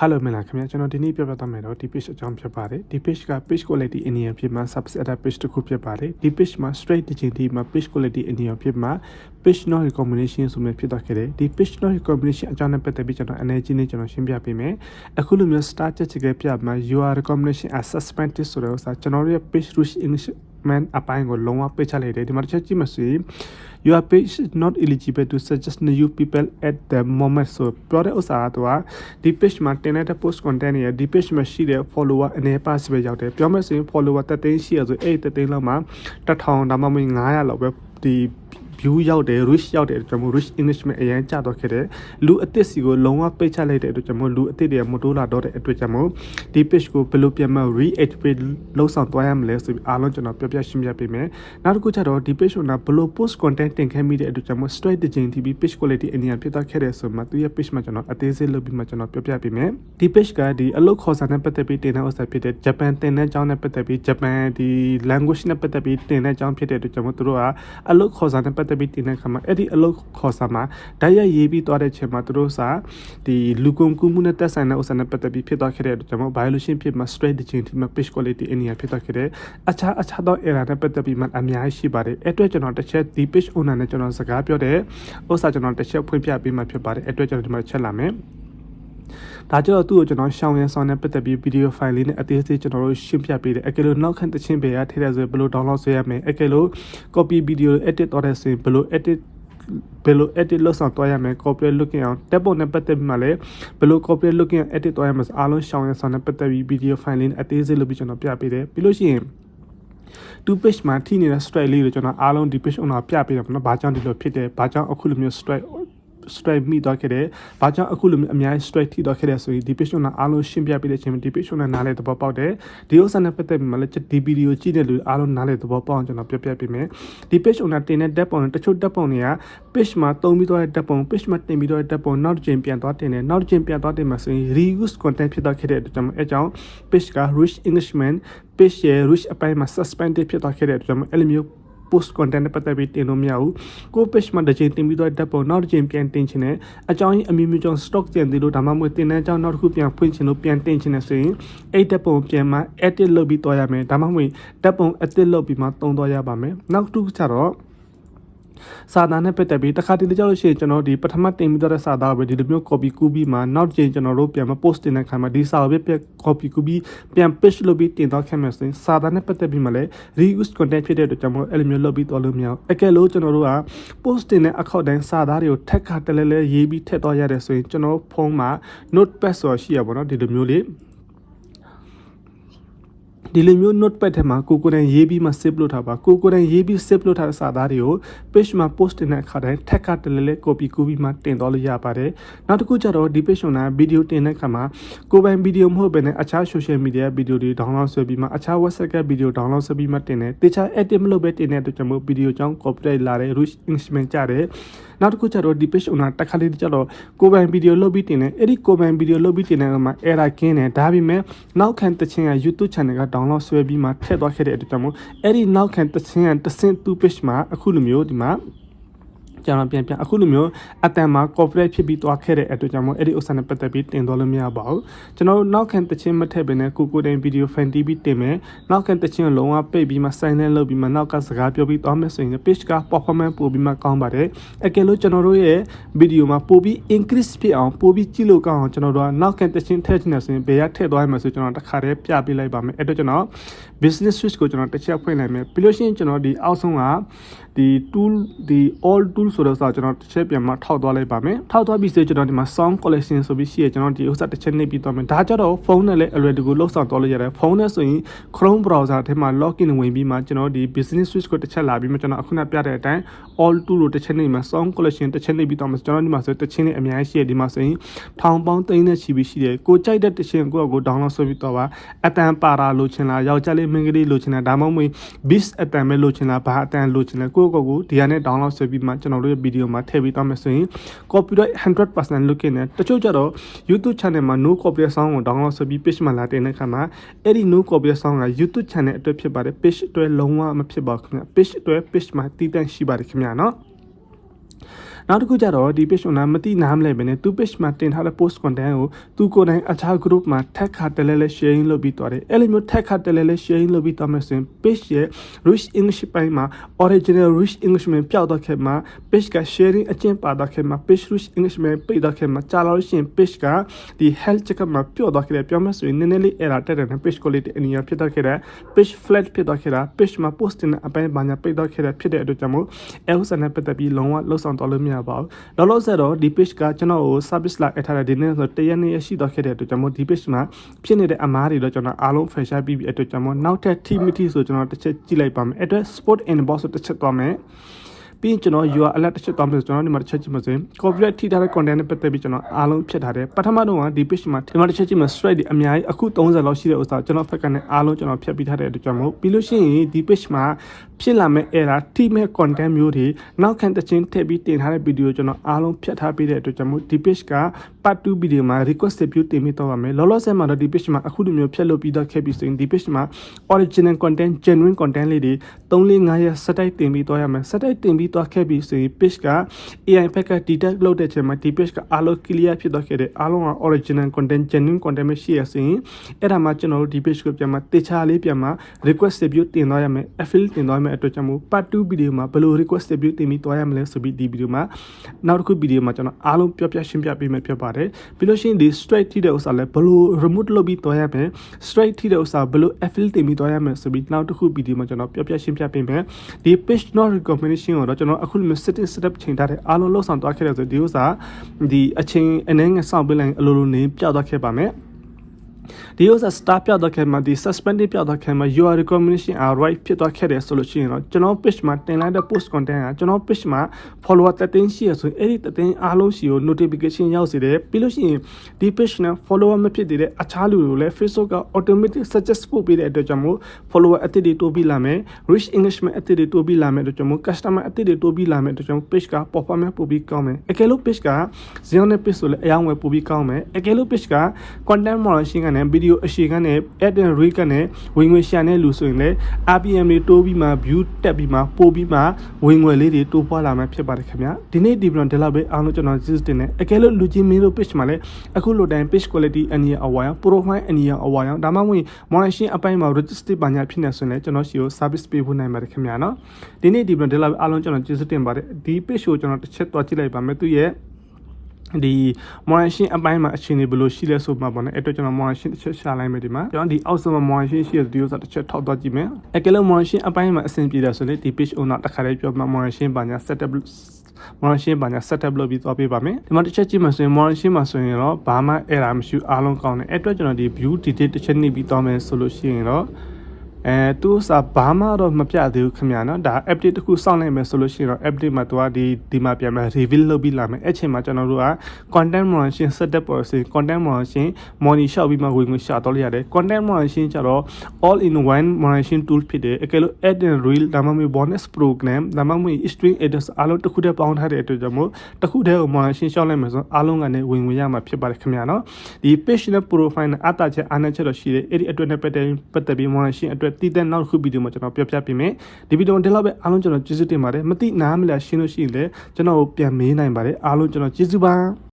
Hello မင်္ဂလာခင်ဗျာကျွန်တော်ဒီနေ့ပြောပြသွားမယ်တော့ဒီ page အကြောင်းဖြစ်ပါတယ်ဒီ page က page quality အနည်းဖြစ်မှာ subset page တစ်ခုဖြစ်ပါတယ်ဒီ page မှာ straight တစ်ချိန်ဒီမှာ page quality အနည်းဖြစ်မှာ page not recombination ဆိုမျိုးဖြစ်သွားခဲ့တယ်ဒီ page not recombination အကြောင်းနဲ့ပတ်သက်ပြီးကျွန်တော် energy နဲ့ကျွန်တော်ရှင်းပြပေးမယ်အခုလိုမျိုး start ချက်ချခဲ့ပြမှာ your recombination as suspended ဆိုတော့ဥစားကျွန်တော်ရဲ့ page root english man အပိုင်းကိုလုံးဝပိတ်ချလိုက်တယ်ဒီမှာတစ်ချက်ကြည့်မှဆိုရင် your page is not eligible to suggest new people at the moment ဆိုပြောတဲ့ဥစ္စာကတော့ဒီ page မှာတင်တဲ့ post content တွေဒီ page မှာရှိတဲ့ follower အနေပါစပဲရောက်တယ်ပြောမယ်ဆိုရင် follower တက်သိန်းရှိရဆိုအဲ့တက်သိန်းလောက်မှာ1000ဒါမှမဟုတ်900လောက်ပဲဒီ view ရောက်တယ် reach ရောက်တယ်ကျွန်တော် reach engagement အရင်ကျတော့ခဲ့တယ်လူအသစ်စီကိုလုံးဝပိတ်ချလိုက်တဲ့အတွက်ကျွန်တော်လူအသစ်တွေမတိုးလာတော့တဲ့အတွက်ကျွန်တော်ဒီ page ကိုဘယ်လိုပြန်မ reactivate လုပ်ဆောင်သွားရမလဲဆိုပြီးအားလုံးကျွန်တော်ပြပြရှင်းပြပေးမယ်နောက်တစ်ခုကျတော့ဒီ page ကိုနာဘယ်လို post content တင်ခဲ့မိတဲ့အတွက်ကျွန်တော် straight တစ်ချိန် TV page quality အနည်းဖြစ်သွားခဲ့တယ်ဆိုမှသူရဲ့ page မှာကျွန်တော်အသေးစိတ်လုပ်ပြီးမှကျွန်တော်ပြပြပေးမယ်ဒီ page ကဒီအလုပ်ခေါ်စာနဲ့ပတ်သက်ပြီးတင်တဲ့ဥစ္စာဖြစ်တဲ့ Japan တင်တဲ့အကြောင်းနဲ့ပတ်သက်ပြီး Japan ဒီ language နဲ့ပတ်သက်ပြီးတင်တဲ့အကြောင်းဖြစ်တဲ့အတွက်ကျွန်တော်တို့ကအလုပ်ခေါ်စာနဲ့ပတ်သက်ပြီးတင်တဲ့ခါမှာအဲ့ဒီအလုပ်ခေါ်စာမှာဓာတ်ရိုက်ရေးပြီးသွားတဲ့ချိန်မှာသူတို့စာဒီလူကုန်ကူးမှုနဲ့သက်ဆိုင်တဲ့ဥစ္စာနဲ့ပတ်သက်ပြီးဖြစ်သွားခဲ့တဲ့အတွက်ကျွန်တော် violation ဖြစ်မှာ straight တစ်ချိန်ဒီမှာ page quality အနည်းဖြစ်သွားခဲ့တယ်အခြားအခြားသော error နဲ့ပတ်သက်ပြီးမှအများကြီးရှိပါတယ်အဲ့အတွက်ကျွန်တော်တစ်ချက်ဒီ page owner နဲ့ကျွန်တော်စကားပြောတဲ့ဥစ္စာကျွန်တော်တစ်ချက်ဖွင့်ပြပေးမှဖြစ်ပါတယ်အဲ့အတွက်ကျွန်တော်ဒီမှာချက်လာမယ် ဒါကြတော့သူ့ကိုကျွန်တော်ရှောင်းရန်ဆောင်နဲ့ပတ်သက်ပြီးဗီဒီယိုဖိုင်လေးနဲ့အသေးစိတ်ကျွန်တော်တို့ရှင်းပြပေးတယ်အကယ်လို့နောက်ခံတချင်းပေရထည့်ရဆိုဘယ်လို download ဆွဲရမလဲအကယ်လို့ copy video edit တော့တဲ့ဆိုရင်ဘယ်လို edit ဘယ်လို edit လုပ်ဆောင်သွားရမလဲ corporate looking အောင်တက်ပုံနဲ့ပတ်သက်ပြီးမှလည်းဘယ်လို corporate looking အောင် edit သွားရမလဲအားလုံးရှောင်းရန်ဆောင်နဲ့ပတ်သက်ပြီး video file လေးနဲ့အသေးစိတ်လုပ်ပြီးကျွန်တော်ပြပေးတယ်ပြီးလို့ရှိရင်2 page မှာထိနေတဲ့ strike လေးကိုကျွန်တော်အားလုံးဒီ page owner ပြပေးတယ်ပေါ့နော်။ဘာကြောင့်ဒီလိုဖြစ်တယ်။ဘာကြောင့်အခုလိုမျိုး strike strike မိသွားခဲ့တယ်။ဘာကြောင့်အခုလိုမျိုးအများကြီး strike ထိသွားခဲ့တယ်ဆိုရင်ဒီ page owner အားလုံးရှင်းပြပေးတဲ့အချိန်မှာဒီ page owner နားလဲသဘောပေါက်တယ်။ဒီဥစ္စာနဲ့ပတ်သက်ပြီးမှလည်းဒီ video ကြည့်တဲ့လူအားလုံးနားလဲသဘောပေါက်အောင်ကျွန်တော်ပြပြပေးမယ်။ဒီ page owner တင်တဲ့ tab ပုံတချို့ tab ပုံတွေက page မှာတုံးပြီးသွားတဲ့ tab ပုံ page မှာတင်ပြီးသွားတဲ့ tab ပုံနောက်တစ်ချိန်ပြန်သွားတင်တယ်။နောက်တစ်ချိန်ပြန်သွားတင်မှာဆိုရင် reuse content ဖြစ်သွားခဲ့တဲ့အတွက်ကြောင့်အဲကြောင့် page က rich englishman page ရဲ့ rich အပိုင်းမှာ suspended ဖြစ်သွားခဲ့တဲ့အတွက်ကြောင့်အဲ့လိုမျိုး post content နဲ့ပတ်သက်ပြီးတင်လို့မရဘူးကို page မှာတစ်ချိန်တင်ပြီးတော့ဓာတ်ပုံနောက်တစ်ချိန်ပြန်တင်ချင်တယ်အကြောင်းကြီးအမျိုးမျိုးကြောင့် stock ကျန်သေးလို့ဒါမှမဟုတ်တင်တဲ့အကြောင်းနောက်တစ်ခုပြန်ဖွင့်ချင်လို့ပြန်တင်ချင်တယ်ဆိုရင်အဲ့ဓာတ်ပုံပြန်မှာ edit လုပ်ပြီးတော့ရမယ်ဒါမှမဟုတ်ဓာတ်ပုံ edit လုပ်ပြီးမှတုံးတော့ရပါမယ်နောက်တစ်ခုကျတော့ စာသားနဲ့ပတ်သက်ပြီးတစ်ခါတလေကြောက်လို့ရှိရင်ကျွန်တော်ဒီပထမတင်ပြီးတော့တဲ့စာသားကိုပဲဒီလိုမျိုး copy ကူးပြီးမှနောက်တစ်ချိန်ကျွန်တော်တို့ပြန်မ post တင်တဲ့ခါမှာဒီစာကိုပြ copy ကူးပြီးပြန် paste လုပ်ပြီးတင်တော့ခဲ့မယ်ဆိုရင်စာသားနဲ့ပတ်သက်ပြီးမှလည်း reuse content ဖြစ်တဲ့အတွက်ကျွန်တော်အဲ့လိုမျိုးလုပ်ပြီးတော့လို့မရအောင်အကယ်လို့ကျွန်တော်တို့က post တင်တဲ့အခောက်တိုင်းစာသားတွေကိုထက်ခါတလဲလဲရေးပြီးထည့်တော့ရတယ်ဆိုရင်ကျွန်တော်ဖုန်းမှာ notepad ဆိုတာရှိရပါတော့ဒီလိုမျိုးလေး ဒီလိုမျိုး notepad ထဲမှာကိုကိုယ်တိုင်ရေးပြီးမှ save လုပ်ထားပါကိုကိုယ်တိုင်ရေးပြီး save လုပ်ထားတဲ့စာသားတွေကို page မှာ post တင်တဲ့အခါတိုင်းထက်ကတလဲလဲ copy ကူးပြီးမှတင်တော့လို့ရပါတယ်နောက်တစ်ခုကျတော့ဒီ page မှာ video တင်တဲ့အခါမှာကိုယ်ပိုင် video မဟုတ်ဘဲနဲ့အခြား social media video တွေ download ဆွဲပြီးမှအခြား website က video download ဆွဲပြီးမှတင်တယ်တခြား edit မလုပ်ဘဲတင်တဲ့အတွက်ကြောင့်မို့ video ကြောင့် copyright လာတဲ့ root instrument ကြတယ်နောက်တစ်ခုကျတော့ဒီ page owner တက်ခါလေးကျတော့ကိုယ်ပိုင် video လုပ်ပြီးတင်တယ်အဲ့ဒီကိုယ်ပိုင် video လုပ်ပြီးတင်တဲ့အခါမှာ error ကင်းတယ်ဒါပေမဲ့နောက်ခံတခြင်းက YouTube channel က download ဆွဲပြီးမှထည့်သွားခဲ့တဲ့အတွက်ကြောင့်မို့အဲ့ဒီနောက်ခံတခြင်းကတဆင့်သူ page မှာအခုလိုမျိုးဒီမှာ ကျွန်တော်ပြန်ပြန်အခုလိုမျိုးအတန်မှာ corporate ဖြစ်ပြီးသွားခဲ့တဲ့အတွက်ကြောင့်မို့အဲ့ဒီဥစ္စာနဲ့ပတ်သက်ပြီးတင်သွားလို့မရပါဘူးကျွန်တော်တို့နောက်ခံတခြင်းမထည့်ဘဲနဲ့ကိုကိုတိုင်ဗီဒီယို fan TV တင်မယ်နောက်ခံတခြင်းကိုလုံးဝပိတ်ပြီးမှ sign in လုပ်ပြီးမှနောက်ကစကားပြောပြီးသွားမယ်ဆိုရင် page က performance ပို့ပြီးမှကောင်းပါတယ်အကယ်လို့ကျွန်တော်တို့ရဲ့ဗီဒီယိုမှာပို့ပြီး increase ဖြစ်အောင်ပို့ပြီးကြည့်လို့ကောင်းအောင်ကျွန်တော်တို့ကနောက်ခံတခြင်းထည့်ချင်တယ်ဆိုရင်ဘယ်ရထည့်သွားရမှာဆိုကျွန်တော်တစ်ခါတည်းပြပေးလိုက်ပါမယ်အဲ့တော့ကျွန်တော် business switch ကိုကျွန်တော်တစ်ချက်ဖွင့်လိုက်မယ်ပြီးလို့ရှိရင်ကျွန်တော်ဒီအောက်ဆုံးကဒီ tool ဒီ all tool ဆိုတော့ဆိုကျွန်တော်တစ်ချက်ပြန်မှထောက်သွားလိုက်ပါမယ်ထောက်သွားပြီးဆိုကျွန်တော်ဒီမှာ sound collection ဆိုပြီးရှိရကျွန်တော်ဒီဥစ္စာတစ်ချက်နှိပ်ပြီးသွားမယ်ဒါကြတော့ဖုန်းနဲ့လည်းအလွယ်တကူလှုပ်ဆောင်သွားလို့ရတယ်ဖုန်းနဲ့ဆိုရင် Chrome browser ထဲမှာ login ဝင်ပြီးမှကျွန်တော်ဒီ business switch ကိုတစ်ချက်လာပြီးမှကျွန်တော်အခုနပြတဲ့အတိုင်း all tool ကိုတစ်ချက်နှိပ်မှာ sound collection တစ်ချက်နှိပ်ပြီးသွားမှာကျွန်တော်ဒီမှာဆိုတစ်ချင်းနဲ့အများကြီးရှိရဒီမှာဆိုရင်ထောင်ပေါင်းသိန်းနဲ့ချီပြီးရှိတယ်ကိုကြိုက်တဲ့တစ်ချင်းကိုကို download ဆွဲပြီးတော့ပါအတန်ပါတာလိုချင်လားယောက်ျားလေးမိန်းကလေးလိုချင်လားဒါမှမဟုတ် beast အတန်ပဲလိုချင်လားဘာအတန်လိုချင်လဲကိုကိုကိုဒီကနေ download ဆွဲပြီးမှကျွန်တော်တို့ရဲ့ဗီဒီယိုမှာထည့်ပြီးသွားမယ်ဆိုရင် copyright 100%လုတ်နေတချို့ကြတော့ YouTube channel မှာ no copyright sound ကို download ဆွဲပြီး page မှာလာတင်တဲ့အခါမှာအဲ့ဒီ no copyright sound က YouTube channel အတွက်ဖြစ်ပါတယ် page အတွက်လုံးဝမဖြစ်ပါဘူးခင်ဗျ page အတွက် page မှာတည်တံ့ရှိပါတယ်ခင်ဗျာနော် နောက်တစ်ခုကျတော့ဒီ page owner မသိနားမလဲပဲနဲ့သူ page မှာတင်ထားတဲ့ post content ကိုသူကိုယ်တိုင်အခြား group မှာ tag ခါတလဲလဲ sharing လုပ်ပြီးသွားတယ်အဲ့လိုမျိုး tag ခါတလဲလဲ sharing လုပ်ပြီးသွားမယ်ဆိုရင် page ရဲ့ rich english ပိုင်းမှာ original rich english မှာပျောက်တော့ခဲ့မှာ page က sharing အကျင့်ပါတော့ခဲ့မှာ page rich english မှာပိတ်တော့ခဲ့မှာကြာလို့ရှိရင် page ကဒီ health check မှာပျော့တော့ခဲ့တယ်ပြောမယ်ဆိုရင်နည်းနည်းလေး error တက်တယ်နဲ့ page quality အနည်းဖြစ်တော့ခဲ့တယ် page flat ဖြစ်တော့ခဲ့တာ page မှာ post တင်တဲ့အပိုင်းဘာညာပိတ်တော့ခဲ့တယ်ဖြစ်တဲ့အတွက်ကြောင့်မို့ else နဲ့ပတ်သက်ပြီးလုံးဝလှုပ်ဆောင်တော့လို့မရပါဘူးလောလောဆယ်တော့ဒီ page ကကျွန်တော်ကို service လာအထားတဲ့ဒီနေ့ဆိုတရက်နေ့ရရှိတော့ခဲ့တဲ့အတွက်ကြောင့်မို့ဒီ page မှာဖြစ်နေတဲ့အမားတွေတော့ကျွန်တော်အားလုံး fresh ပြီးပြီအတွက်ကြောင့်မို့နောက်ထပ် team meeting ဆိုကျွန်တော်တစ်ချက်ကြည့်လိုက်ပါမယ်အတွက် sport inbox ဆိုတစ်ချက်သွားမယ်ပြီးရင်ကျွန်တော် URL alert တစ်ချက်တောင်းပြီးကျွန်တော်ဒီမှာတစ်ချက်ကြည့်မစင် copyright ထိထားတဲ့ content နဲ့ပတ်သက်ပြီးကျွန်တော်အားလုံးဖြတ်ထားတယ်ပထမတော့ကဒီ page မှာဒီမှာတစ်ချက်ကြည့်မ strike ဒီအများကြီးအခု30လောက်ရှိတဲ့ဥစ္စာကျွန်တော်ဖက်ကနေအားလုံးကျွန်တော်ဖြတ်ပြီးထားတဲ့အတွက်ကြောင့်မို့ပြီးလို့ရှိရင်ဒီ page မှာဖြစ်လာမဲ့ error ထိမဲ့ content မျိုးတွေနောက်ခံတစ်ချင်းထည့်ပြီးတင်ထားတဲ့ video ကျွန်တော်အားလုံးဖြတ်ထားပေးတဲ့အတွက်ကြောင့်မို့ဒီ page က part 2 video မှာ request view တင်ပြီးတော့ပါမယ်လောလောဆယ်မှာတော့ဒီ page မှာအခုလိုမျိုးဖြတ်လို့ပြီးတော့ခဲ့ပြီးဆိုရင်ဒီ page မှာ original content genuine content လေးတွေ3 4 5ရက်စက်တိုက်တင်ပြီးတော့ရမယ်စက်တိုက်တင်ပြီးတော့ခဲ့ပြီးဆိုရင် page က AI ဘက်က detect လုပ်တဲ့ချိန်မှာဒီ page ကအားလုံး clear ဖြစ်တော့ခဲ့တယ်အားလုံးက original content genuine content ပဲရှိရဆိုရင်အဲ့ဒါမှကျွန်တော်တို့ဒီ page ကိုပြန်မှာတေချာလေးပြန်မှာ request view တင်တော့ရမယ် affiliate တင်တော့ရမယ်အတွက်ကြောင့်မို့ part 2 video မှာဘယ်လို request view တင်ပြီးတော့ရမလဲဆိုပြီးဒီ video မှာနောက်တစ်ခု video မှာကျွန်တော်အားလုံးပြောပြရှင်းပြပေးမယ်ဖြစ်ပါတယ်ပြီးလို့ရှိရင်ဒီ straight ထိတဲ့ဥစ္စာလဲဘယ်လို remote လုပ်ပြီးတော့ရမယ် straight ထိတဲ့ဥစ္စာဘယ်လို affiliate တင်ပြီးတော့ရမယ်ဆိုပြီးနောက်တစ်ခု video မှာကျွန်တော်ပြောပြရှင်းပြပေးမယ်ဒီ page not recommendation ကိုတော့ကျွန်တော်အခုလိုမျိုး setting setup ချိန်ထားတဲ့အားလုံးလောက်ဆောင်သွားခဲ့တဲ့ဆိုဒီဥစ္စာဒီအချိန်အနေငယ်စောင့်ပေးလိုက်အလိုလိုနေပြောက်သွားခဲ့ပါမယ် ဒီဥစ္စာ star ပြောက်တော့ခဲ့မှာဒီ suspended ပြောက်တော့ခဲ့မှာ your recommendation are right ဖြစ်သွားခဲ့တယ်ဆိုလို့ရှိရင်တော့ကျွန်တော် page မှာတင်လိုက်တဲ့ post content ကကျွန်တော် page မှာ follower တက်သိန်းရှိရဆိုရင်အဲ့ဒီတက်သိန်းအားလုံးရှိကို notification ရောက်စေတယ်ပြီးလို့ရှိရင်ဒီ page နဲ့ follower မဖြစ်သေးတဲ့အခြားလူတွေကိုလည်း Facebook က automatic suggest ပို့ပေးတဲ့အတွက်ကြောင့်မို့ follower အသစ်တွေတိုးပြီးလာမယ် rich engagement အသစ်တွေတိုးပြီးလာမယ်အတွက်ကြောင့်မို့ customer အသစ်တွေတိုးပြီးလာမယ်အတွက်ကြောင့် page က performance ပို့ပြီးကောင်းမယ်အကယ်လို့ page က zero နဲ့ page ဆိုလည်းအယောင်းဝယ်ပို့ပြီးကောင်းမယ်အကယ်လို့ page က content moderation ကနဲ့ video အရှိကနဲ့ add and rate ကနဲ့ဝင်ငွေရှာတဲ့လူဆိုရင်လည်း RPM တွေတိုးပြီးမှ view တက်ပြီးမှပို့ပြီးမှဝင်ငွေလေးတွေတိုးပွားလာမှာဖြစ်ပါတယ်ခင်ဗျာဒီနေ့ဒီဗီဒီယိုဒီလောက်ပဲအားလုံးကျွန်တော်ကျေးဇူးတင်တယ်အကယ်လို့လူချင်းမင်းတို့ page မှာလည်းအခုလိုတိုင်း page quality အနည်းအဝါရော profile အနည်းအဝါရောဒါမှမဟုတ် moderation အပိုင်းမှာ register ပါညာဖြစ်နေဆိုရင်လည်းကျွန်တော်ရှိကို service ပေးဖို့နိုင်ပါတယ်ခင်ဗျာနော်ဒီနေ့ဒီဗီဒီယိုဒီလောက်ပဲအားလုံးကျွန်တော်ကျေးဇူးတင်ပါတယ်ဒီ page ကိုကျွန်တော်တစ်ချက်တွားကြည့်လိုက်ပါမယ်သူရဲ့ ဒီ moderation အပိုင်းမှာအခြေအနေဘယ်လိုရှိလဲဆိုမှပေါ့နော်အဲ့တော့ကျွန်တော် moderation တစ်ချက်ရှာလိုက်မယ်ဒီမှာကျွန်တော်ဒီအောက်ဆုံးမှာ moderation ရှိတဲ့ဒီဥစ္စာတစ်ချက်ထောက်တော့ကြည့်မယ်အကယ်လို့ moderation အပိုင်းမှာအဆင်ပြေတယ်ဆိုရင်ဒီ page owner တစ်ခါလေးပြောမှ moderation ပါညာ setup moderation ပါညာ setup လုပ်ပြီးသွားပေးပါမယ်ဒီမှာတစ်ချက်ကြည့်မှဆိုရင် moderation မှာဆိုရင်တော့ဘာမှ error မရှိအားလုံးကောင်းတယ်အဲ့အတွက်ကျွန်တော်ဒီ view detail တစ်ချက်နှိပ်ပြီးသွားမယ်ဆိုလို့ရှိရင်တော့ အဲသူစာဘာမှတော့မပြသေးဘူးခင်ဗျာနော်ဒါ update တစ်ခုစောင့်လိုက်မယ်ဆိုလို့ရှိရင်တော့ update မှာသူကဒီဒီမှာပြန်မယ် reveal လုပ်ပြီးလာမယ်အဲ့ချိန်မှာကျွန်တော်တို့က content moderation setup policy content moderation money ရှောက်ပြီးမှဝင်ငွေရှာတော့ရရတယ် content moderation ကျတော့ all in one moderation tool ဖြစ်တယ်အကယ်လို့ add and reel ဒါမှမဟုတ် bonus program ဒါမှမဟုတ် string editors အားလုံးတစ်ခုတည်းပေါင်းထားတဲ့အတွက်ကြောင့်မို့တစ်ခုတည်းကို moderation ရှောက်လိုက်မယ်ဆိုအားလုံးကနေဝင်ငွေရမှာဖြစ်ပါတယ်ခင်ဗျာနော်ဒီ page နဲ့ profile နဲ့အတားချက်အားနည်းချက်တော့ရှိတယ်အဲ့ဒီအတွက်နဲ့ပတ်သက်ပတ်သက်ပြီး moderation အတွက်တည်တဲ့နောက်တစ်ခုဗီဒီယိုမှာကျွန်တော်ပြောပြပေးမယ်ဒီဗီဒီယိုဒီလောက်ပဲအားလုံးကျွန်တော်ကျေးဇူးတင်ပါတယ်မသိနားမလဲရှင်းလို့ရှိရင်လည်းကျွန်တော်ကိုပြန်မေးနိုင်ပါတယ်အားလုံးကျွန်တော်ကျေးဇူးပါ